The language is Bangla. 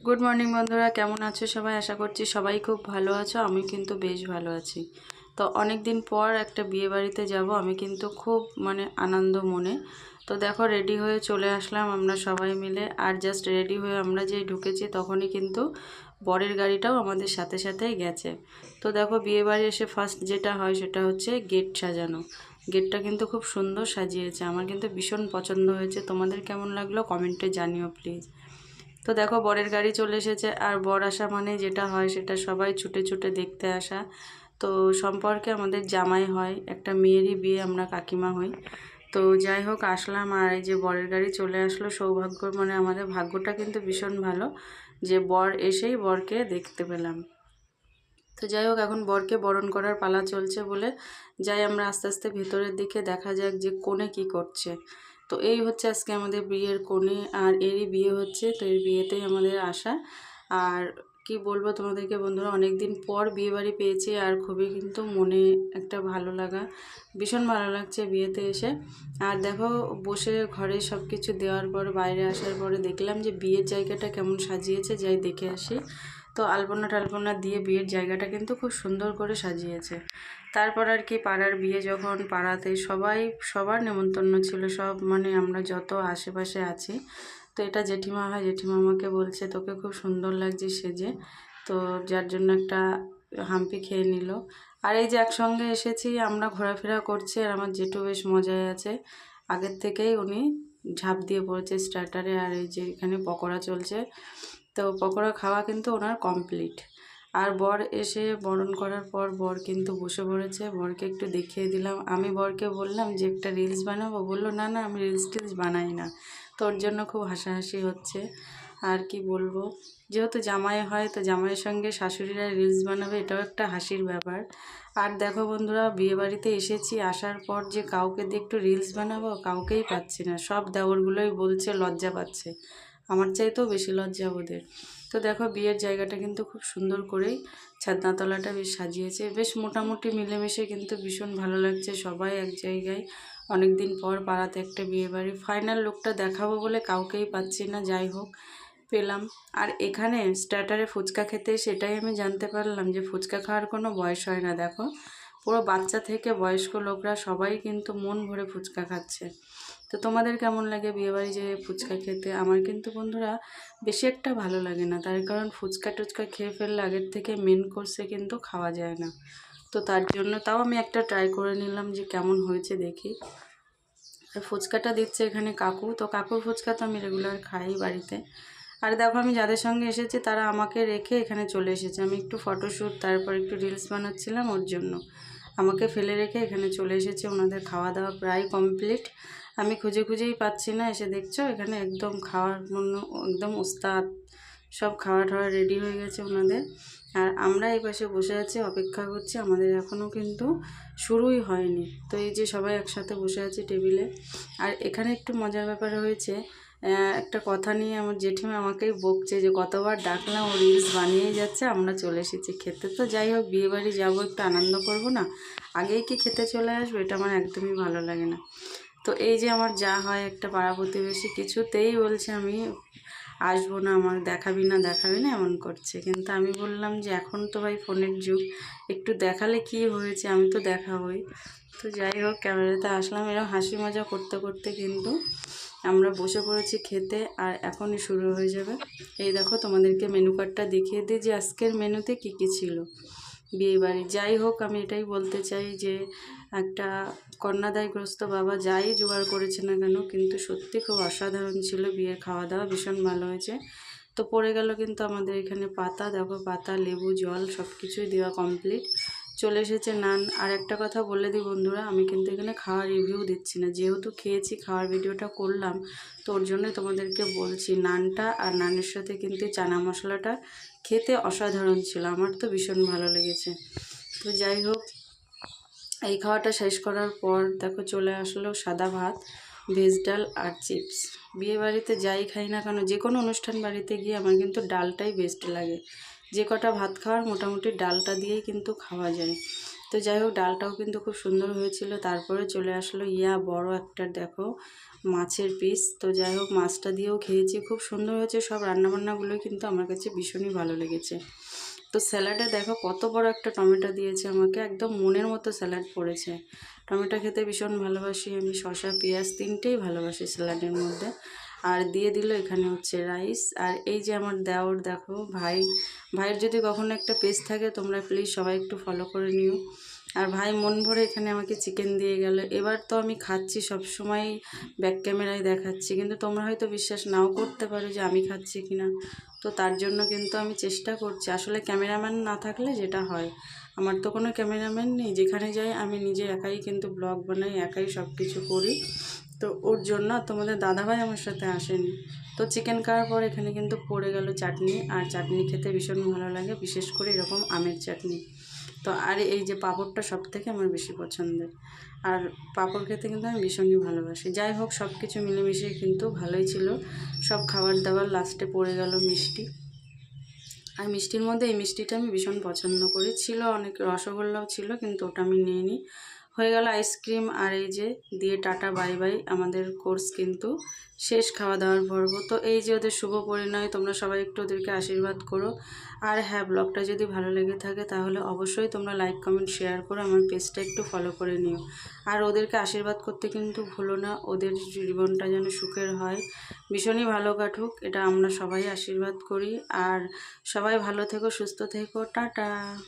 গুড মর্নিং বন্ধুরা। কেমন আছো সবাই? আশা করছি সবাই খুব ভালো আছো। আমি কিন্তু বেশ ভালো আছি। তো অনেক দিন পর একটা বিয়ে বাড়িতে যাব। আমি কিন্তু খুব মানে আনন্দ মনে। তো দেখো রেডি হয়ে চলে আসলাম আমরা সবাই মিলে। আর জাস্ট রেডি হয়ে আমরা যেই ঢুকেছি, তখনই কিন্তু বরের গাড়িটাও আমাদের সাথে সাথেই গেছে। তো দেখো, বিয়ে বাড়ি এসে ফার্স্ট যেটা হয়, সেটা হচ্ছে গেট সাজানো। গেটটা কিন্তু খুব সুন্দর সাজিয়েছে। আমার কিন্তু ভীষণ পছন্দ হয়েছে। তোমাদের কেমন লাগল? কমেন্টে জানিও প্লিজ তো দেখো, বরের গাড়ি চলে এসেছে। আর বর আসা মানে যেটা হয়, সেটা সবাই ছুটে ছুটে দেখতে আসা। তো সম্পর্কে আমাদের জামাই হয়, একটা মেয়েরই বিয়ে, আমরা কাকিমা হই। তো যাই হোক, আসলাম। আর এই যে বরের গাড়ি চলে আসলো, সৌভাগ্য মানে আমাদের ভাগ্যটা কিন্তু ভীষণ ভালো যে বর এসেই বরকে দেখতে পেলাম। তো যাই হোক, এখন বরকে বরণ করার পালা চলছে বলে যাই আমরা আস্তে আস্তে ভেতরের দিকে দেখা যাক যে কোণে কি করছে। তো এই হচ্ছে আজকে আমাদের বিয়ের কোণে, আর এরই বিয়ে হচ্ছে, তো এই বিয়েতেই আমাদের আসা আর কি বলব তোমাদেরকে বন্ধুরা অনেক দিন পর বিয়ে বাড়ি পেয়েছি, আর খুবই কিন্তু মনে একটা ভালো লাগা, ভীষণ ভালো লাগছে বিয়েতে এসে। আর দেখো, বসে ঘরে সব কিছু দেওয়ার পর, বাইরে আসার পরে দেখলাম যে বিয়ের জায়গাটা কেমন সাজিয়েছে, যাই দেখে আসি। তো আলপনা টালপনা দিয়ে বিয়ের জায়গাটা কিন্তু খুব সুন্দর করে সাজিয়েছে। তারপর আর কি পাড়ার বিয়ে যখন পাড়াতে সবাই, সবার নেমন্তন্ন ছিল, সব মানে আমরা যত আশেপাশে আছি। তো এটা জেঠিমা হয়, জেঠিমা আমাকে বলছে, তোকে খুব সুন্দর লাগছে সেজে। তো যার জন্য একটা হাম্পি খেয়ে নিল। আর এই যে একসঙ্গে এসেছি, আমরা ঘোরাফেরা করছি, আর আমার জেঠু বেশ মজায় আছে। আগের থেকেই উনি ঝাঁপ দিয়ে পড়েছে স্টার্টারে আর এই যে এখানে পকোড়া চলছে। তো পকোড়া খাওয়া কিন্তু ওনার কমপ্লিট আর বর এসে বরণ করার পর বর কিন্তু বসে পড়েছে। বরকে একটু দেখিয়ে দিলাম। আমি বরকে বললাম যে, একটা রিলস বানাবো? বলল, না না, আমি রিলস টিলস বানাই না। তোর জন্য খুব হাসাহাসি হচ্ছে। আর কি বলব? যেহেতু জামাই হয়, তো জামাইয়ের সঙ্গে শাশুড়িরা রিলস বানাবে, এটাও একটা হাসির ব্যাপার। আর দেখো বন্ধুরা, বিয়েবাড়িতে এসেছি, আসার পর যে কাউকে দিয়ে একটু রিলস বানাবো, কাউকেই পাচ্ছি না। সব দেওরগুলোই বলছে, লজ্জা পাচ্ছে। আমার চাইতেও বেশি লজ্জা ওদের। তো দেখো বিয়ের জায়গাটা কিন্তু খুব সুন্দর করেই ছাদনাতলাটা বেশ সাজিয়েছে। বেশ মোটামুটি মিলেমিশে কিন্তু ভীষণ ভালো লাগছে সবাই এক জায়গায়। অনেক দিন পর পাড়াতে একটা বিয়ে বাড়ি ফাইনাল লুকটা দেখাবো বলে কাউকেই পাচ্ছি না, যাই হোক, পেলাম। আর এখানে স্টার্টারে ফুচকা খেতে সেটাই আমি জানতে পারলাম যে ফুচকা খাওয়ার কোনো বয়স হয় না, দেখো। পুরো বাচ্চা থেকে বয়স্ক লোকরা সবাই কিন্তু মন ভরে ফুচকা খাচ্ছে। তো তোমাদের কেমন লাগে বিয়েবাড়ি যে ফুচকা খেতে? আমার কিন্তু বন্ধুরা বেশি একটা ভালো লাগে না। তার কারণ ফুচকা টুচকা খেয়ে ফেললে আগের থেকে মেন কোর্সে কিন্তু খাওয়া যায় না। তো তার জন্য তাও আমি একটা ট্রাই করে নিলাম যে কেমন হয়েছে দেখি। আর ফুচকাটা দিচ্ছে এখানে কাকু। তো কাকুর ফুচকা তো আমি রেগুলার খাই বাড়িতে। আর দেখো আমি যাদের সঙ্গে এসেছি তারা আমাকে রেখে এখানে চলে এসেছে। আমি একটু ফটোশ্যুট তারপর একটু রিলস বানাচ্ছিলাম ওর জন্য। আমাকে ফেলে রেখে এখানে চলে এসেছে। ওনাদের খাওয়া দাওয়া প্রায় কমপ্লিট আমি খুঁজে খুঁজেই পাচ্ছি না, এসে দেখছ এখানে একদম খাওয়ার মন্য একদম উস্তাদ সব খাওয়া টাওয়া রেডি হয়ে গেছে ওনাদের। আর আমরা এই পাশে বসে আছি, অপেক্ষা করছি, আমাদের এখনও কিন্তু শুরুই হয়নি। তো এই যে সবাই একসাথে বসে আছি টেবিলে আর এখানে একটু মজার ব্যাপার হয়েছে একটা কথা নিয়ে আমার জেঠিমা আমাকেই বকছে যে, কতবার ডাকলাম ও রিলস বানিয়ে যাচ্ছে, আমরা চলে এসেছি খেতে। তো যাই হোক বিয়েবাড়ি যাব, একটু আনন্দ করব না? আগেই কি খেতে চলে আসব? এটা আমার একদমই ভালো লাগে না। তো এই যে আমার যা হয় একটা পাড়া প্রতিবেশী কিছুতেই বলছে আমি, আসব না, আমার দেখাবি না দেখাবি না, এমন করছে। কিন্তু আমি বললাম যে, এখন তো ভাই ফোনের যুগ, একটু দেখালে কি হয়েছে? আমি তো দেখাবই। তো যাই হোক, ক্যামেরাতে আসলাম এরকম হাসি মজা করতে করতে কিন্তু আমরা বসে পড়েছি খেতে আর এখনই শুরু হয়ে যাবে। এই দেখো, তোমাদেরকে মেনু কার্ডটা দেখিয়ে দিই যে, আজকের মেনুতে কী কী ছিল। বিয়েবাড়ি, যাই হোক, আমি এটাই বলতে চাই যে একটা কন্যাদায়গ্রস্ত বাবা যাই জোগাড় করেছে না কেন, কিন্তু সত্যি খুব অসাধারণ ছিল বিয়ের খাওয়া দাওয়া ভীষণ ভালো হয়েছে। তো পড়ে গেল কিন্তু আমাদের এখানে পাতা, দেখো পাতা, লেবু, জল সব কিছুই দেওয়া কমপ্লিট চলে এসেছে নান। আর একটা কথা বলে দিই বন্ধুরা, আমি কিন্তু এখানে খাওয়ার রিভিউ দিচ্ছি না। যেহেতু খেয়েছি, খাওয়ার ভিডিওটা করলাম, তো ওর জন্য তোমাদেরকে বলছি, নানটা আর নানের সাথে কিন্তু চানা মশলাটা খেতে অসাধারণ ছিল। আমার তো ভীষণ ভালো লেগেছে। তো যাই হোক এই খাওয়াটা শেষ করার পর দেখো চলে আসলো সাদা ভাত, ভেজ ডাল আর চিপস। বিয়ে বাড়িতে যাই খাই না কেন, যে কোনো অনুষ্ঠান বাড়িতে গিয়ে আমার কিন্তু ডালটাই বেস্ট লাগে। যে কটা ভাত খাওয়ার মোটামুটি ডালটা দিয়েই কিন্তু খাওয়া যায়। তো যাই হোক, ডালটাও কিন্তু খুব সুন্দর হয়েছিল। তারপরে চলে আসলো ইয়া বড় একটা দেখো মাছের পিস তো যাই হোক, মাছটা দিয়েও খেয়েছি। খুব সুন্দর হয়েছে। সব রান্নাবান্নাগুলোই কিন্তু আমার কাছে ভীষণই ভালো লেগেছে। তো স্যালাডে দেখো কত বড় একটা টমেটো দিয়েছে আমাকে, একদম মনের মতো স্যালাড পড়েছে। টমেটো খেতে ভীষণ ভালোবাসি আমি, শসা, পেঁয়াজ তিনটেই ভালোবাসি স্যালাডের মধ্যে। আর দিয়ে দিল এখানে হচ্ছে রাইস। আর এই যে আমার দেওর দেখো, ভাই, ভাইয়ের যদি কখনো একটা পেজ থাকে তোমরা প্লিজ সবাই একটু ফলো করে নিও। আর ভাই মন ভরে এখানে আমাকে চিকেন দিয়ে গেল। এবার তো আমি খাচ্ছি সব সময় ব্যাক ক্যামেরায় দেখাচ্ছি, কিন্তু তোমরা হয়তো বিশ্বাস নাও করতে পারো যে আমি খাচ্ছি কিনা। তো তার জন্য কিন্তু আমি চেষ্টা করছি। আসলে ক্যামেরাম্যান না থাকলে যেটা হয়? আমার তো কোনো ক্যামেরাম্যান নেই। যেখানে যাই আমি নিজে একাই কিন্তু ব্লগ বানাই, একাই সব কিছু করি। তো ওর জন্য তোমাদের দাদাভাই আমার সাথে আসেনি। তো চিকেন খাওয়ার পর এখানে কিন্তু পড়ে গেল চাটনি। আর চাটনি খেতে ভীষণ ভালো লাগে। বিশেষ করে এরকম আমের চাটনি। তো আর এই যে পাঁপড়টা সব থেকে আমার বেশি পছন্দের। আর পাঁপড় খেতে কিন্তু আমি ভীষণই ভালোবাসি। যাই হোক সব কিছু মিলেমিশে কিন্তু ভালোই ছিল। সব খাবার দাবার লাস্টে পড়ে গেল মিষ্টি। আর মিষ্টির মধ্যে এই মিষ্টিটা আমি ভীষণ পছন্দ করি। ছিল অনেক, রসগোল্লাও ছিল, কিন্তু ওটা আমি নিয়ে নিই হয়ে গেল আইসক্রিম আর এই যে দিয়ে টাটা, বাই বাই, আমাদের কোর্স কিন্তু শেষ খাওয়া দাওয়ার পর্ব। তো এই যে ওদের শুভ পরিণয়, তোমরা সবাই একটু ওদেরকে আশীর্বাদ করো। আর হ্যাঁ ব্লগটা যদি ভালো লেগে থাকে তাহলে অবশ্যই তোমরা লাইক, কমেন্ট, শেয়ার করো, আমার পেজটা একটু ফলো করে নিও। আর ওদেরকে আশীর্বাদ করতে কিন্তু ভুলো না, ওদের জীবনটা যেন সুখের হয়। ভীষণই ভালো কাটুক, এটা আমরা সবাই আশীর্বাদ করি। আর সবাই ভালো থেকো, সুস্থ থেকো, টাটা!